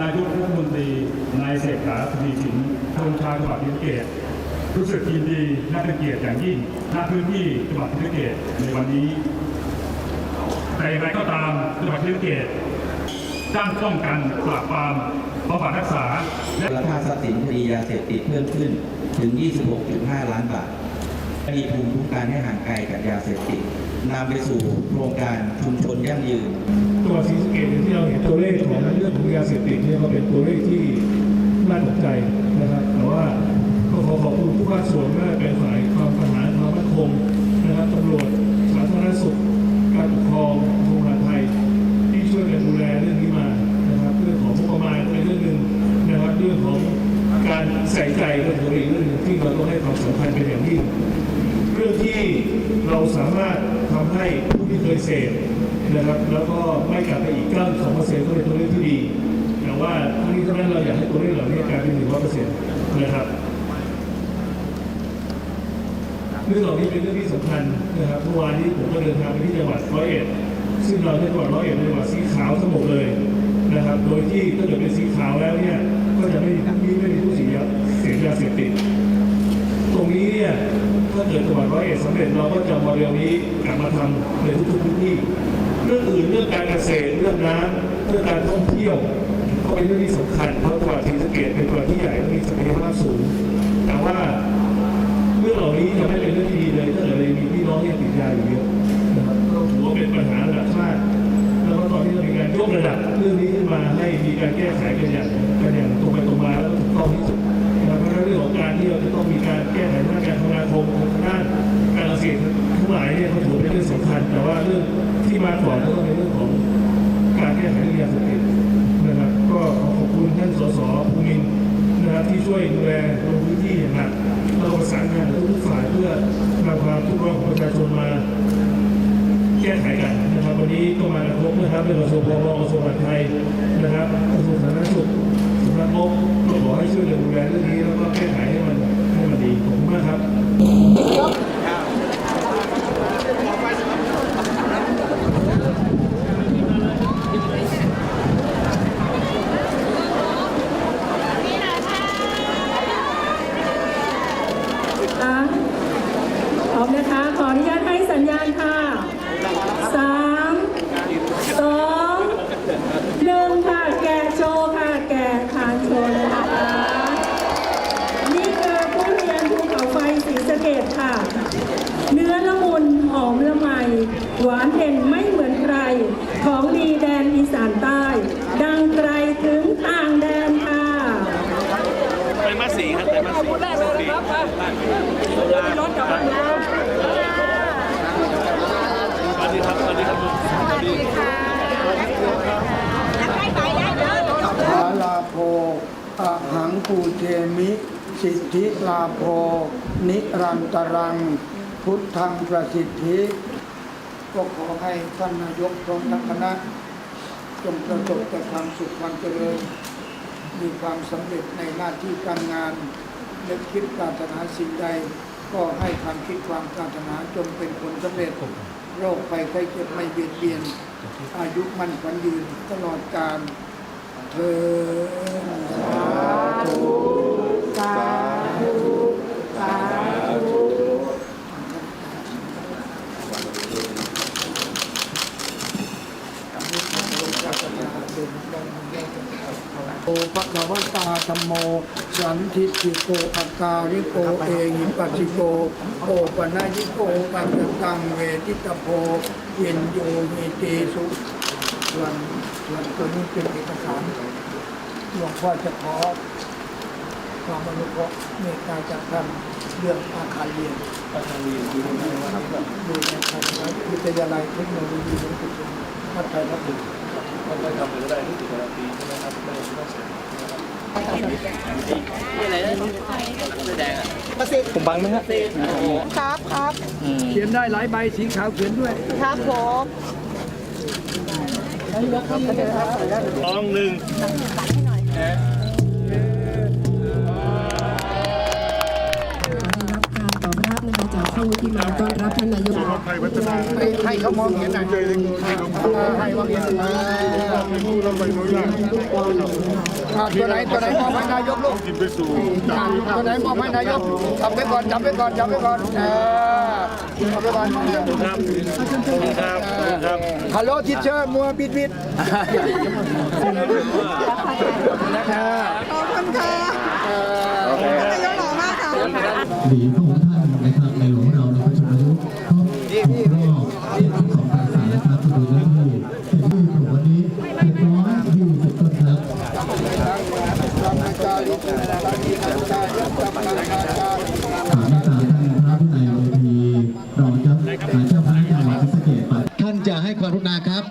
นายกรัฐมนตรีนายเศรษฐาทวีสินทงชาจังหวัดศรีสะเกษรู้สึกยินดีและเป็นเกียรติอย่างยิ่งณพื้นที่จังหวัดศรีสะเกษในวันนี้แต่อย่างไรก็ตามจังหวัดศรีสะเกษด้านป้องกันปราบปรามบำบัดรักษาและมูลค่าทรัพย์สินคดียาเสพติดเพิ่มขึ้นถึง 26.5 ล้านบาทมีภูมิคุ้มกันให้ห่างไกลกับยาเสพติดนำไปสู่โครงการชุมชนยั่งยืน จังหวัดศรีสะเกดที่เราเห็นตัวเลขของเรื่องของยาเสพติดเนี่ยก็เป็นตัวเลขที่น่าตกใจนะครับ แต่ว่าก็ขอขอบคุณทุกภาส่วนไม่ว่าเป็นฝ่ายความทหารความ นะครับ แล้วก็ไม่กลับไปอีก92เปอร์เซ็นต์ก็เป็นตัวเลขที่ดี แต่ว่าทั้งนี้ทั้งนั้นเราอยากให้ตัวเลขเหล่านี้กลายเป็น100เปอร์เซ็นต์นะครับเรื่องเหล่านี้เป็นเรื่องที่สำคัญนะครับเมื่อวานนี้ผมก็เดินทางไปที่จังหวัดร้อยเอ็ดซึ่งเราในจังหวัดร้อยเอ็ดเป็นจังหวัดสีขาวทั้งหมดเลยนะครับ โดยที่ถ้าเกิดเป็นสีขาวแล้วเนี่ยก็จะไม่มีไม่มีผู้เสียเสพยาเสพติด ตรงนี้เนี่ยถ้าเกิดจังหวัดร้อยเอ็ดสำเร็จเราก็จะโมเดลนี้กลับมาทำในทุกๆพื้นที่ เรื่องอื่นเรื่องการเกษตรเรื่องน้ำเรื่องการท่องเที่ยวก็เป็นเรื่องที่สำคัญเพราะจังหวัดศรีสะเกดเป็นจังหวัดที่ใหญ่และมีศักยภาพสูง แต่ว่า ที่มาก่อนก็ต้องเป็นเรื่องของการแก้ไขเรื่องยาเสพติดนะครับ ก็ขอขอบคุณท่านสสภูมินนะครับที่ช่วยดูแลลงพื้นที่อย่างหนักเราประสานงานกับทุกฝ่ายเพื่อนำความทุกข์ร้อนของประชาชนมาแก้ไขกันนะครับวันนี้ก็มาครบนะครับเป็นกระทรวงพมกระทรวงมหาดไทยนะครับกระทรวงสาธารณสุขสำนักงบก็ขอให้ช่วยดูแลเรื่องนี้แล้วก็แก้ไขให้มันให้มันดีขอบคุณมากครับ ค่ะพร้อ มนะคะ ขออนุญาตให้สัญญาณค่ะสามสองหนึ่งค่ะ แกะโชว์ค่ะ แกะทานโชว์เลยนะคะ นี่คือผู้เรียนภูเขาไฟศรีสะเกดค่ะ เนื้อละมุนหอมละไม หวานเด่นไม่เหมือนใคร ของดีแดนอีสานใต้ ดังไกลถึงต่างแดนค่ะไตรมาสสี่ครับไตรมาสสี่สี่รถกลับมาสวั สดีครับสวัสดีครับสวัสดีหาลาโภอะหังปูเทมิ สิทธิลาโภนิรันตรัง พุทธังประสิทธิ ก็ขอให้ท่านนายกพร้อมทั้งคณะจงประสบแต่ความสุขความเจริญ มีความสำเร็จในหน้าที่การงานและคิดปรารถนาสิ่งใด ก็ให้ความคิดความปรารถนาจงเป็นผลสำเร็จ โรคภัยไข้เจ็บไม่เบียดเบียน อายุมั่นขวัญยืนตลอดกาลเธอโอภะคะวตาธรรมโม สันทิติโกอัตาริโกเอหิปัสสิโกโอปะนายิโกปัจจตังเวทิตโพเยนโยมิติสุส่วนส่วนตัวนี้เป็นเอกสารหลวงพ่อจะขอความอนุเคราะห์เมตตาจากท่านเรื่องอาคารเรียนอาคารเรียนอยู่ในนะครับอยู่ในคณะวิทยาลัยเทคโนโลยีหลวงปู่ศุวัดไทยพัฒน์มันได้ทำเลยก็ได้ที่สิบกว่าปีใช่ไหมครับไม่ต้องเสีย ผมบังไหมฮะครับครับเขียนได้หลายใบสีขาวเขียนด้วยครับผมสองหนึ่ง ที่มาต้อนรับท่านนายกให้เขามองเห็นหน่อยให้มองเห็นตัวไหนตัวไหนมองให้นายกลูกตัวไหนมองให้นายกจับไปก่อนจับไปก่อนจับไปก่อนเออจับไปก่อนครับครับฮัลโหลทิเชอร์มัวบิดบิดขอบคุณค่ะนายกหล่อมากค่ะ ขอแม่ตาท่านพระผู้ในเวทีรองเจ้าเจ้าพนักงานศรีสะเกษท่านจะให้ความกรุณาครับ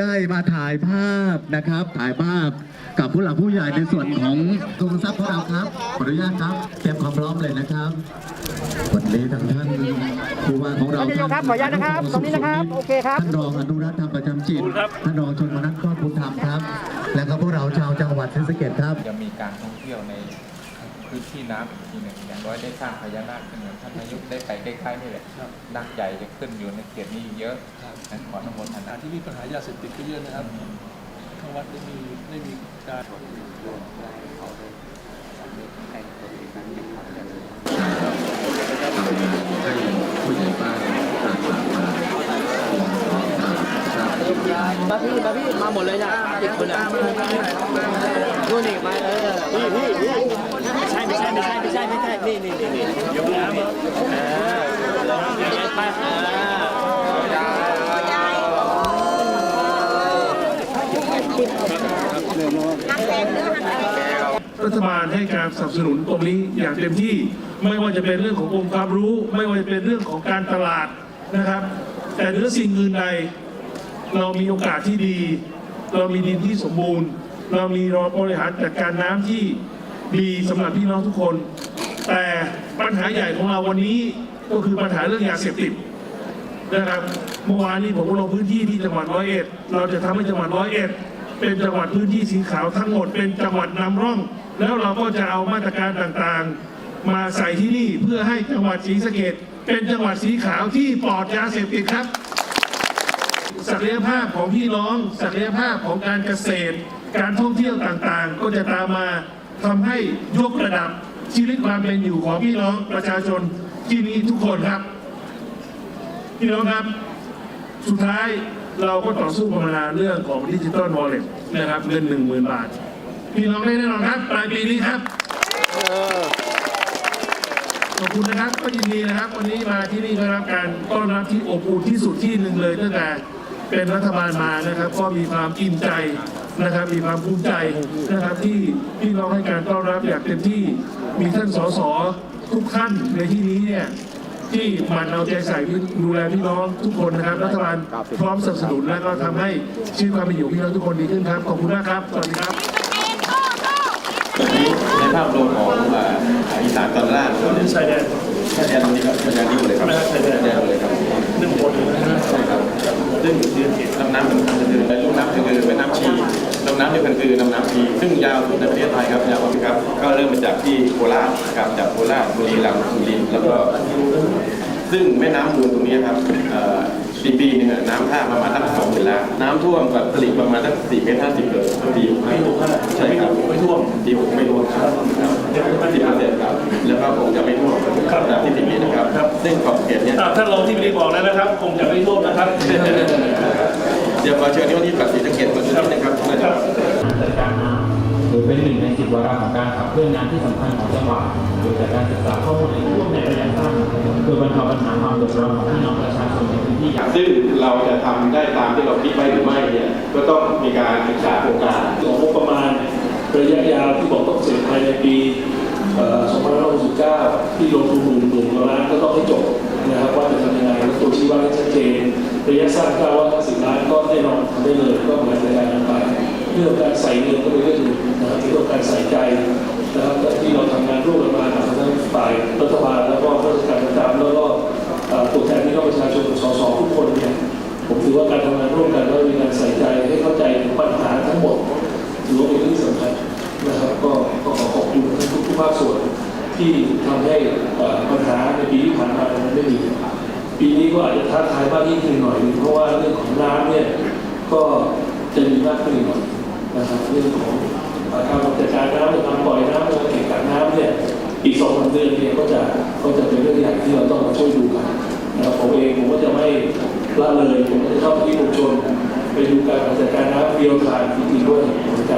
ได้มาถ่ายภาพนะครับ ถ่ายภาพกับผู้หลักผู้ใหญ่ในส่วนของกรมทรัพย์ของเราครับขออนุญาตครับเตรียมความพร้อมเลยนะครับวันนี้ทางท่านผู้ว่าของเราท่านนายกครับขออนุญาตนะครับ ตรงนี้นะครับ โอเคครับ ท่านรองอนุรักษ์ธรรมประจำจิต ท่านรองชนมนัสก้อนบุญธรรมครับ และก็พวกเราชาวจังหวัดศรีสะเกษครับ จะมีการท่องเที่ยวใน พื้นที่น้ำอีกทีหนึ่งอย่างน้อยได้สร้างพญานาคขึ้นมาท่านนายกได้ไปใกล้ๆนี่แหละนาคใหญ่จะขึ้นอยู่ในเขตนี้เยอะนั้นขออนุโมทนา ที่มีปัญหายาเสพติดก็เยอะนะครับทางวัดได้มีได้มีการผู้ใหญ่บ้านต่างๆมามาพี่มาพี่มาหมดเลยนะติดคนอะนู่นนี่มาเออพี่พี่พี่ ไม่ใช่ไม่ใช่ไม่ใช่ไม่ใช่นี่นี่นี่นี่ยกน้ำอ่าไปอ่ารัฐบาลให้การสนับสนุนตรงนี้อย่างเต็มที่ ไม่ว่าจะเป็นเรื่องขององค์ความรู้ ไม่ว่าจะเป็นเรื่องของการตลาดนะครับ แต่เนือสิ่งอื่นใดเรามีโอกาสที่ดี เรามีดินที่สมบูรณ์ เรามีรบริหารจัดการน้ำที่ ดีสำหรับพี่น้องทุกคน แต่ปัญหาใหญ่ของเราวันนี้ก็คือปัญหาเรื่องยาเสพติดนะครับเมื่อวานนี้ผมก็ลงพื้นที่ที่จังหวัดร้อยเอ็ดเราจะทำให้จังหวัดร้อยเอ็ดเป็นจังหวัดพื้นที่สีขาวทั้งหมดเป็นจังหวัดนำร่อง แล้วเราก็จะเอามาตรการต่างๆ มาใส่ที่นี่เพื่อให้จังหวัดศรีสะเกดเป็นจังหวัดสีขาวที่ปลอดยาเสพติดครับ ศักยภาพของพี่น้อง ศักยภาพของการเกษตร การท่องเที่ยวต่างๆ ก็จะตามมา ทำให้ยกระดับชีวิตความเป็นอยู่ของพี่น้องประชาชนที่นี้ทุกคนครับ พี่น้องครับ สุดท้ายเราก็ต่อสู้กันมานานเรื่องของดิจิตอลวอลเล็ตนะครับเงินหนึ่งหมื่นบาท พี่น้องได้แน่นอนครับปลายปีนี้ครับขอบคุณนะครับก็ยินดีนะครับ วันนี้มาที่นี่ก็รับการต้อนรับที่อบอุ่นที่สุดที่หนึ่งเลยตั้งแต่เป็นรัฐบาลมานะครับ ก็มีความอิ่มใจ นะครับมีความภูมิใจนะครับที่พี่น้องให้การต้อนรับอย่างเต็มที่มีท่านสสทุกท่านในที่นี้เนี่ยที่หมันเอาใจใส่ดูแลพี่น้องทุกคนนะครับรัฐบาลพร้อมสนับสนุนและก็ทำให้ชีวิตความเป็นอยู่พี่น้องทุกคนดีขึ้นครับขอบคุณมากครับสวัสดีครับในภาพรวมของเอ่ออีสานตอนล่างเนี่ยชายแดนชายแดนตรงนี้ครับชายแดนนี้เลยครับ บุรีรัมย์สุรินทร์แล้วก็ซึ่งแม่น้ำมูลตรงนี้ครับเอ่อปีปีหนึงอะน้ำท่าประมาณตั้งสองหมื่นล้านน้ำท่วมแบบผลิตประมาณตั้งสี่เมตรห้าสิบเลยปีหกไม่ท่วมใช่ครับไม่ท่วมปีหกไม่ท่วมครับสิบเปอร์เซ็นต์ครับแล้วก็คงจะไม่ท่วมครับตามที่ติดนี้นะครับซึ่งขอบเขตเนี่ยอะท่านรองที่ไม่ได้บอกแล้วนะครับคงจะไม่ร่วมนะครับเดี๋ยวขอเชิญที่ว่าที่ปรัชญาเขตมาดูนิดนะครับนะครับ จัดการน้ำถือเป็นหนึ่งในสิบวาระของการขับเคลื่อนงานที่สำคัญของจังหวัดโดยจากการศึกษาข้อมูลในช่วงในระยะสั้นคือบรรเทาปัญหาความเดือดร้อนของพี่น้องประชาชนในพื้นที่อย่างซึ่งเราจะทำได้ตามที่เราคิดไว้หรือไม่เนี่ยก็ต้องมีการศึกษาโครงการของงบประมาณระยะยาวที่บอกต้องเสร็จภายในปี2569 ที่ลงทุนหมื่นหมื่นกว่าล้านก็ต้องให้จบนะครับว่าจะทำยังไงและตัวชี้วัดให้ชัดเจนระยะสั้น950ล้านก็แน่นอนทำได้เลยก็เหมือนรายการนั้นไป รื่องการใส่เงินก็เป็นเรื่องหนึ่งนะครับเรื่องการใส่ใจนะครับที่เราทำงานร่วมกันมาทั้งฝ่ายรัฐบาลแล้วก็ราชการประจำแล้วก็ตัวแทนพี่น้องประชาชนสสทุกคนเนี่ยผมถือว่าการทำงานร่วมกันแล้วมีการใส่ใจให้เข้าใจปัญหาทั้งหมดถือว่าเป็นเรื่องที่สำคัญนะครับก็ก็ขอขอบคุณท่านทุกภาคส่วนที่ทำให้ปัญหาในปีที่ผ่านมามันไม่มีปีนี้ก็อาจจะท้าทายมากยิ่งขึ้นหน่อย เพราะว่าเรื่องของน้ำเนี่ยก็จะมีมากขึ้นหน่อย นะครับเรื่องของการจัดการน้ำหรืการปล่อยน้ำหรือการกักน้ำเนี่ยอีกสองสามเดือนเนี่ยก็จะก็จะเป็นเรื่องใหญ่ที่เราต้องมาช่วยดูกันนะครับผมเองผมก็จะไม่ละเลยผมจะเข้าไปที่ชุมชนไปดูการจัดการน้ำเรียลไทม์จริงๆด้วยหัวใจ